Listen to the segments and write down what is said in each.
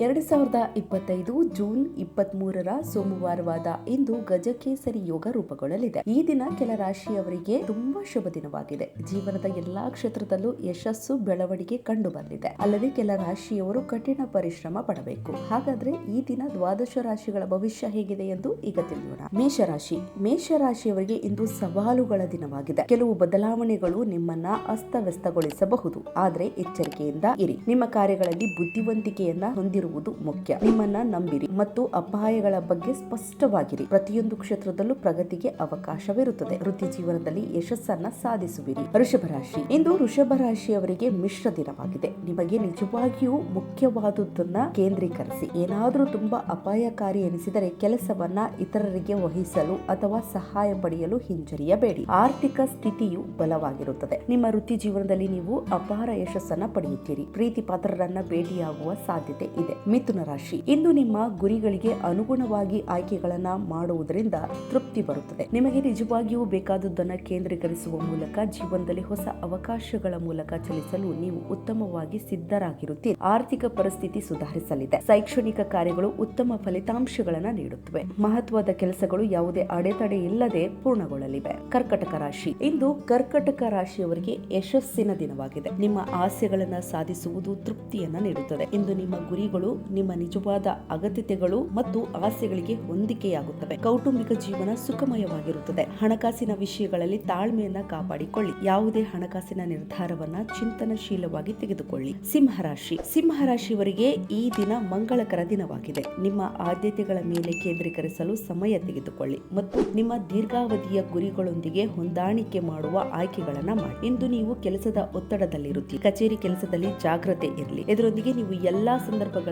ಎರಡು ಸಾವಿರದ ಇಪ್ಪತ್ತೈದು ಜೂನ್ ಇಪ್ಪತ್ಮೂರರ ಸೋಮವಾರವಾದ ಇಂದು ಗಜಕೇಸರಿ ಯೋಗ ರೂಪುಗೊಳ್ಳಲಿದೆ. ಈ ದಿನ ಕೆಲ ರಾಶಿಯವರಿಗೆ ತುಂಬಾ ಶುಭ ದಿನವಾಗಿದೆ. ಜೀವನದ ಎಲ್ಲಾ ಕ್ಷೇತ್ರದಲ್ಲೂ ಯಶಸ್ಸು, ಬೆಳವಣಿಗೆ ಕಂಡು ಬಂದಿದೆ ಅಲ್ಲದೆ ಕೆಲ ರಾಶಿಯವರು ಕಠಿಣ ಪರಿಶ್ರಮ ಪಡಬೇಕು. ಹಾಗಾದ್ರೆ ಈ ದಿನ ದ್ವಾದಶ ರಾಶಿಗಳ ಭವಿಷ್ಯ ಹೇಗಿದೆ ಎಂದು ಈಗ ತಿಳಿಯೋಣ. ಮೇಷರಾಶಿ. ಮೇಷರಾಶಿಯವರಿಗೆ ಇಂದು ಸವಾಲುಗಳ ದಿನವಾಗಿದೆ. ಕೆಲವು ಬದಲಾವಣೆಗಳು ನಿಮ್ಮನ್ನ ಅಸ್ತವ್ಯಸ್ತಗೊಳಿಸಬಹುದು. ಆದ್ರೆ ಎಚ್ಚರಿಕೆಯಿಂದ ಇರಿ. ನಿಮ್ಮ ಕಾರ್ಯಗಳಲ್ಲಿ ಬುದ್ಧಿವಂತಿಕೆಯನ್ನ ಹೊಂದಿರುವುದು ಮುಖ್ಯ. ನಿಮ್ಮನ್ನ ನಂಬಿರಿ ಮತ್ತು ಅಪಾಯಗಳ ಬಗ್ಗೆ ಸ್ಪಷ್ಟವಾಗಿರಿ. ಪ್ರತಿಯೊಂದು ಕ್ಷೇತ್ರದಲ್ಲೂ ಪ್ರಗತಿಗೆ ಅವಕಾಶವಿರುತ್ತದೆ. ವೃತ್ತಿ ಜೀವನದಲ್ಲಿ ಯಶಸ್ಸನ್ನ ಸಾಧಿಸುವಿರಿ. ವೃಷಭ ರಾಶಿ. ಇಂದು ವೃಷಭ ರಾಶಿಯವರಿಗೆ ಮಿಶ್ರ ದಿನವಾಗಿದೆ. ನಿಮಗೆ ನಿಜವಾಗಿಯೂ ಮುಖ್ಯವಾದುದನ್ನ ಕೇಂದ್ರೀಕರಿಸಿ. ಏನಾದರೂ ತುಂಬಾ ಅಪಾಯಕಾರಿ ಎನಿಸಿದರೆ ಕೆಲಸವನ್ನ ಇತರರಿಗೆ ವಹಿಸಲು ಅಥವಾ ಸಹಾಯ ಪಡೆಯಲು ಹಿಂಜರಿಯಬೇಡಿ. ಆರ್ಥಿಕ ಸ್ಥಿತಿಯು ಬಲವಾಗಿರುತ್ತದೆ. ನಿಮ್ಮ ವೃತ್ತಿ ಜೀವನದಲ್ಲಿ ನೀವು ಅಪಾರ ಯಶಸ್ಸನ್ನ ಪಡೆಯುತ್ತೀರಿ. ಪ್ರೀತಿ ಪಾತ್ರರನ್ನ ಭೇಟಿಯಾಗುವ ಸಾಧ್ಯತೆ ಇದೆ. ಮಿಥುನ ರಾಶಿ. ಇಂದು ನಿಮ್ಮ ಗುರಿಗಳಿಗೆ ಅನುಗುಣವಾಗಿ ಆಯ್ಕೆಗಳನ್ನ ಮಾಡುವುದರಿಂದ ತೃಪ್ತಿ ಬರುತ್ತದೆ. ನಿಮಗೆ ನಿಜವಾಗಿಯೂ ಬೇಕಾದುದನ್ನ ಕೇಂದ್ರೀಕರಿಸುವ ಮೂಲಕ ಜೀವನದಲ್ಲಿ ಹೊಸ ಅವಕಾಶಗಳ ಮೂಲಕ ಚಲಿಸಲು ನೀವು ಉತ್ತಮವಾಗಿ ಸಿದ್ಧರಾಗಿರುತ್ತೀರಿ. ಆರ್ಥಿಕ ಪರಿಸ್ಥಿತಿ ಸುಧಾರಿಸಲಿದೆ. ಶೈಕ್ಷಣಿಕ ಕಾರ್ಯಗಳು ಉತ್ತಮ ಫಲಿತಾಂಶಗಳನ್ನ ನೀಡುತ್ತವೆ. ಮಹತ್ವದ ಕೆಲಸಗಳು ಯಾವುದೇ ಅಡೆತಡೆ ಇಲ್ಲದೆ ಪೂರ್ಣಗೊಳ್ಳಲಿವೆ. ಕರ್ಕಟಕ ರಾಶಿ. ಇಂದು ಕರ್ಕಟಕ ರಾಶಿಯವರಿಗೆ ಯಶಸ್ಸಿನ ದಿನವಾಗಿದೆ. ನಿಮ್ಮ ಆಸೆಗಳನ್ನು ಸಾಧಿಸುವುದು ತೃಪ್ತಿಯನ್ನ ನೀಡುತ್ತದೆ. ಇಂದು ನಿಮ್ಮ ಗುರಿಗಳು ನಿಮ್ಮ ನಿಜವಾದ ಅಗತ್ಯತೆಗಳು ಮತ್ತು ಆಸೆಗಳಿಗೆ ಹೊಂದಿಕೆಯಾಗುತ್ತವೆ. ಕೌಟುಂಬಿಕ ಜೀವನ ಸುಖಮಯವಾಗಿರುತ್ತದೆ. ಹಣಕಾಸಿನ ವಿಷಯಗಳಲ್ಲಿ ತಾಳ್ಮೆಯನ್ನ ಕಾಪಾಡಿಕೊಳ್ಳಿ. ಯಾವುದೇ ಹಣಕಾಸಿನ ನಿರ್ಧಾರವನ್ನ ಚಿಂತನಶೀಲವಾಗಿ ತೆಗೆದುಕೊಳ್ಳಿ. ಸಿಂಹರಾಶಿ ಸಿಂಹರಾಶಿಯವರಿಗೆ ಈ ದಿನ ಮಂಗಳಕರ ದಿನವಾಗಿದೆ. ನಿಮ್ಮ ಆದ್ಯತೆಗಳ ಮೇಲೆ ಕೇಂದ್ರೀಕರಿಸಲು ಸಮಯ ತೆಗೆದುಕೊಳ್ಳಿ ಮತ್ತು ನಿಮ್ಮ ದೀರ್ಘಾವಧಿಯ ಗುರಿಗಳೊಂದಿಗೆ ಹೊಂದಾಣಿಕೆ ಮಾಡುವ ಆಯ್ಕೆಗಳನ್ನ ಮಾಡಿ. ಇಂದು ನೀವು ಕೆಲಸದ ಒತ್ತಡದಲ್ಲಿರುತ್ತೀರಿ. ಕಚೇರಿ ಕೆಲಸದಲ್ಲಿ ಜಾಗ್ರತೆ ಇರಲಿ. ಇದರೊಂದಿಗೆ ನೀವು ಎಲ್ಲಾ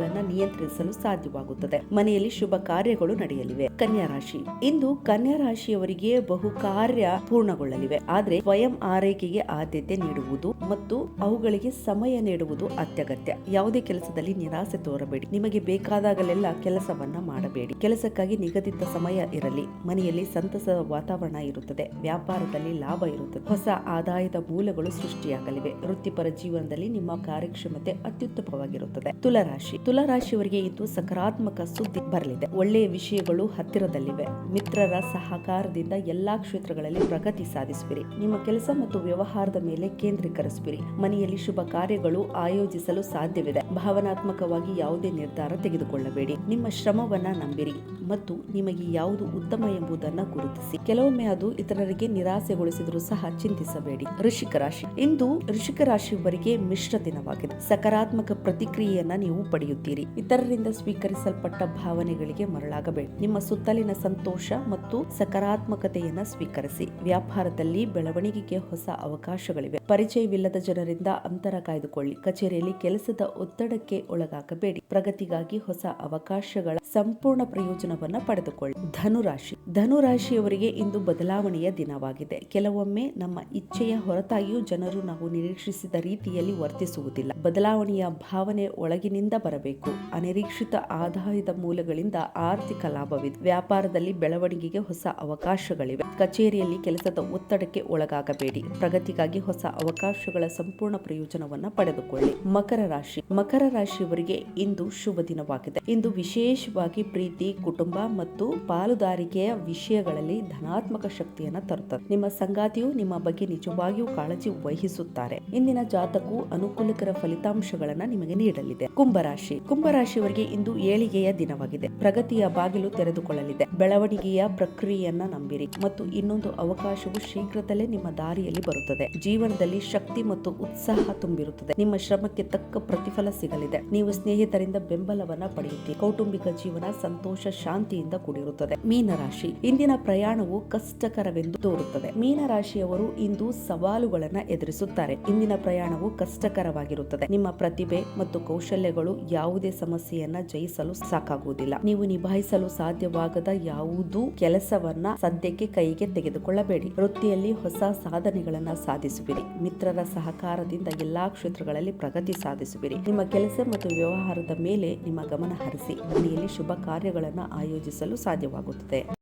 ಸಂದರ್ಭಗಳನ್ನ ನಿಯಂತ್ರಿಸಲು ಸಾಧ್ಯವಾಗುತ್ತದೆ. ಮನೆಯಲ್ಲಿ ಶುಭ ಕಾರ್ಯಗಳು ನಡೆಯಲಿವೆ. ಕನ್ಯಾ ರಾಶಿ. ಇಂದು ಕನ್ಯಾ ರಾಶಿಯವರಿಗೆ ಬಹು ಕಾರ್ಯ ಪೂರ್ಣಗೊಳ್ಳಲಿವೆ. ಆದ್ರೆ ಸ್ವಯಂ ಆರೈಕೆಗೆ ಆದ್ಯತೆ ನೀಡುವುದು ಮತ್ತು ಅವುಗಳಿಗೆ ಸಮಯ ನೀಡುವುದು ಅತ್ಯಗತ್ಯ. ಯಾವುದೇ ಕೆಲಸದಲ್ಲಿ ನಿರಾಸೆ ತೋರಬೇಡಿ. ನಿಮಗೆ ಬೇಕಾದಾಗಲೆಲ್ಲ ಕೆಲಸವನ್ನ ಮಾಡಬೇಡಿ. ಕೆಲಸಕ್ಕಾಗಿ ನಿಗದಿತ ಸಮಯ ಇರಲಿ. ಮನೆಯಲ್ಲಿ ಸಂತಸದ ವಾತಾವರಣ ಇರುತ್ತದೆ. ವ್ಯಾಪಾರದಲ್ಲಿ ಲಾಭ ಇರುತ್ತದೆ. ಹೊಸ ಆದಾಯದ ಮೂಲಗಳು ಸೃಷ್ಟಿಯಾಗಲಿವೆ. ವೃತ್ತಿಪರ ಜೀವನದಲ್ಲಿ ನಿಮ್ಮ ಕಾರ್ಯಕ್ಷಮತೆ ಅತ್ಯುತ್ತಮವಾಗಿರುತ್ತದೆ. ತುಲರಾಶಿ. ತುಲರಾಶಿಯವರಿಗೆ ಇಂದು ಸಕಾರಾತ್ಮಕ ಸುದ್ದಿ ಬರಲಿದೆ. ಒಳ್ಳೆಯ ವಿಷಯಗಳು ಹತ್ತಿರದಲ್ಲಿವೆ. ಮಿತ್ರರ ಸಹಕಾರದಿಂದ ಎಲ್ಲಾ ಕ್ಷೇತ್ರಗಳಲ್ಲಿ ಪ್ರಗತಿ ಸಾಧಿಸುವಿರಿ. ನಿಮ್ಮ ಕೆಲಸ ಮತ್ತು ವ್ಯವಹಾರದ ಮೇಲೆ ಕೇಂದ್ರೀಕರಿಸುವಿರಿ. ಮನೆಯಲ್ಲಿ ಶುಭ ಕಾರ್ಯಗಳು ಆಯೋಜಿಸಲು ಸಾಧ್ಯವಿದೆ. ಭಾವನಾತ್ಮಕವಾಗಿ ಯಾವುದೇ ನಿರ್ಧಾರ ತೆಗೆದುಕೊಳ್ಳಬೇಡಿ. ನಿಮ್ಮ ಶ್ರಮವನ್ನ ನಂಬಿರಿ ಮತ್ತು ನಿಮಗೆ ಯಾವುದು ಉತ್ತಮ ಎಂಬುದನ್ನು ಗುರುತಿಸಿ. ಕೆಲವೊಮ್ಮೆ ಅದು ಇತರರಿಗೆ ನಿರಾಸೆಗೊಳಿಸಿದರೂ ಸಹ ಚಿಂತಿಸಬೇಡಿ. ಋಷಿಕ ರಾಶಿ. ಇಂದು ಋಷಿಕ ರಾಶಿಯವರಿಗೆ ಮಿಶ್ರ ದಿನವಾಗಿದೆ. ಸಕಾರಾತ್ಮಕ ಪ್ರತಿಕ್ರಿಯೆಯನ್ನ ನೀವು ಇತರರಿಂದ ಸ್ವೀಕರಿಸಲ್ಪಟ್ಟ ಭಾವನೆಗಳಿಗೆ ಮರಳಾಗಬೇಡಿ. ನಿಮ್ಮ ಸುತ್ತಲಿನ ಸಂತೋಷ ಮತ್ತು ಸಕಾರಾತ್ಮಕತೆಯನ್ನ ಸ್ವೀಕರಿಸಿ. ವ್ಯಾಪಾರದಲ್ಲಿ ಬೆಳವಣಿಗೆಗೆ ಹೊಸ ಅವಕಾಶಗಳಿವೆ. ಪರಿಚಯವಿಲ್ಲದ ಜನರಿಂದ ಅಂತರ ಕಾಯ್ದುಕೊಳ್ಳಿ. ಕಚೇರಿಯಲ್ಲಿ ಕೆಲಸದ ಒತ್ತಡಕ್ಕೆ ಒಳಗಾಗಬೇಡಿ. ಪ್ರಗತಿಗಾಗಿ ಹೊಸ ಅವಕಾಶಗಳ ಸಂಪೂರ್ಣ ಪ್ರಯೋಜನವನ್ನ ಪಡೆದುಕೊಳ್ಳಿ. ಧನುರಾಶಿ. ಧನುರಾಶಿಯವರಿಗೆ ಇಂದು ಬದಲಾವಣೆಯ ದಿನವಾಗಿದೆ. ಕೆಲವೊಮ್ಮೆ ನಮ್ಮ ಇಚ್ಛೆಯ ಹೊರತಾಗಿಯೂ ಜನರು ನಾವು ನಿರೀಕ್ಷಿಸಿದ ರೀತಿಯಲ್ಲಿ ವರ್ತಿಸುವುದಿಲ್ಲ. ಬದಲಾವಣೆಯ ಭಾವನೆ ಒಳಗಿನಿಂದ ಬರಬೇಕು. ಅನಿರೀಕ್ಷಿತ ಆದಾಯದ ಮೂಲಗಳಿಂದ ಆರ್ಥಿಕ ಲಾಭವಿದೆ. ವ್ಯಾಪಾರದಲ್ಲಿ ಬೆಳವಣಿಗೆಗೆ ಹೊಸ ಅವಕಾಶಗಳಿವೆ. ಕಚೇರಿಯಲ್ಲಿ ಕೆಲಸದ ಒತ್ತಡಕ್ಕೆ ಒಳಗಾಗಬೇಡಿ. ಪ್ರಗತಿಗಾಗಿ ಹೊಸ ಅವಕಾಶಗಳ ಸಂಪೂರ್ಣ ಪ್ರಯೋಜನವನ್ನ ಪಡೆದುಕೊಳ್ಳಿ. ಮಕರ ರಾಶಿ. ಮಕರ ರಾಶಿಯವರಿಗೆ ಇಂದು ಶುಭ ದಿನವಾಗಿದೆ. ಇಂದು ವಿಶೇಷವಾಗಿ ಪ್ರೀತಿ, ಕುಟುಂಬ ಮತ್ತು ಪಾಲುದಾರಿಕೆಯ ವಿಷಯಗಳಲ್ಲಿ ಧನಾತ್ಮಕ ಶಕ್ತಿಯನ್ನು ತರುತ್ತದೆ. ನಿಮ್ಮ ಸಂಗಾತಿಯು ನಿಮ್ಮ ಬಗ್ಗೆ ನಿಜವಾಗಿಯೂ ಕಾಳಜಿ ವಹಿಸುತ್ತಾರೆ. ಇಂದಿನ ಜಾತಕವು ಅನುಕೂಲಕರ ಫಲಿತಾಂಶಗಳನ್ನ ನಿಮಗೆ ನೀಡಲಿದೆ. ಕುಂಭರಾಶಿ ಕುಂಭರಾಶಿಯವರಿಗೆ ಇಂದು ಏಳಿಗೆಯ ದಿನವಾಗಿದೆ. ಪ್ರಗತಿಯ ಬಾಗಿಲು ತೆರೆದುಕೊಳ್ಳಲಿದೆ. ಬೆಳವಣಿಗೆಯ ಪ್ರಕ್ರಿಯೆಯನ್ನ ನಂಬಿರಿ ಮತ್ತು ಇನ್ನೊಂದು ಅವಕಾಶವು ಶೀಘ್ರದಲ್ಲೇ ನಿಮ್ಮ ದಾರಿಯಲ್ಲಿ ಬರುತ್ತದೆ. ಜೀವನದಲ್ಲಿ ಶಕ್ತಿ ಮತ್ತು ಉತ್ಸಾಹ ತುಂಬಿರುತ್ತದೆ. ನಿಮ್ಮ ಶ್ರಮಕ್ಕೆ ತಕ್ಕ ಪ್ರತಿಫಲ ಸಿಗಲಿದೆ. ನೀವು ಸ್ನೇಹಿತರಿಂದ ಬೆಂಬಲವನ್ನ ಪಡೆಯುತ್ತೀರಿ. ಕೌಟುಂಬಿಕ ಜೀವನ ಸಂತೋಷ, ಶಾಂತಿಯಿಂದ ಕೂಡಿರುತ್ತದೆ. ಮೀನರಾಶಿ, ಇಂದಿನ ಪ್ರಯಾಣವು ಕಷ್ಟಕರವೆಂದು ತೋರುತ್ತದೆ. ಮೀನರಾಶಿಯವರು ಇಂದು ಸವಾಲುಗಳನ್ನ ಎದುರಿಸುತ್ತಾರೆ. ಇಂದಿನ ಪ್ರಯಾಣವು ಕಷ್ಟಕರವಾಗಿರುತ್ತದೆ. ನಿಮ್ಮ ಪ್ರತಿಭೆ ಮತ್ತು ಕೌಶಲ್ಯಗಳು ಯಾವುದೇ ಸಮಸ್ಯೆಯನ್ನ ಜಯಿಸಲು ಸಾಕಾಗುವುದಿಲ್ಲ. ನೀವು ನಿಭಾಯಿಸಲು ಸಾಧ್ಯವಾಗದ ಯಾವುದೂ ಕೆಲಸವನ್ನ ಸದ್ಯಕ್ಕೆ ಕೈಗೆ ತೆಗೆದುಕೊಳ್ಳಬೇಡಿ. ವೃತ್ತಿಯಲ್ಲಿ ಹೊಸ ಸಾಧನೆಗಳನ್ನ ಸಾಧಿಸುವಿರಿ. ಮಿತ್ರರ ಸಹಕಾರದಿಂದ ಎಲ್ಲಾ ಕ್ಷೇತ್ರಗಳಲ್ಲಿ ಪ್ರಗತಿ ಸಾಧಿಸುವಿರಿ. ನಿಮ್ಮ ಕೆಲಸ ಮತ್ತು ವ್ಯವಹಾರದ ಮೇಲೆ ನಿಮ್ಮ ಗಮನ ಹರಿಸಿ. ಮನೆಯಲ್ಲಿ ಶುಭ ಕಾರ್ಯಗಳನ್ನು ಆಯೋಜಿಸಲು ಸಾಧ್ಯವಾಗುತ್ತದೆ.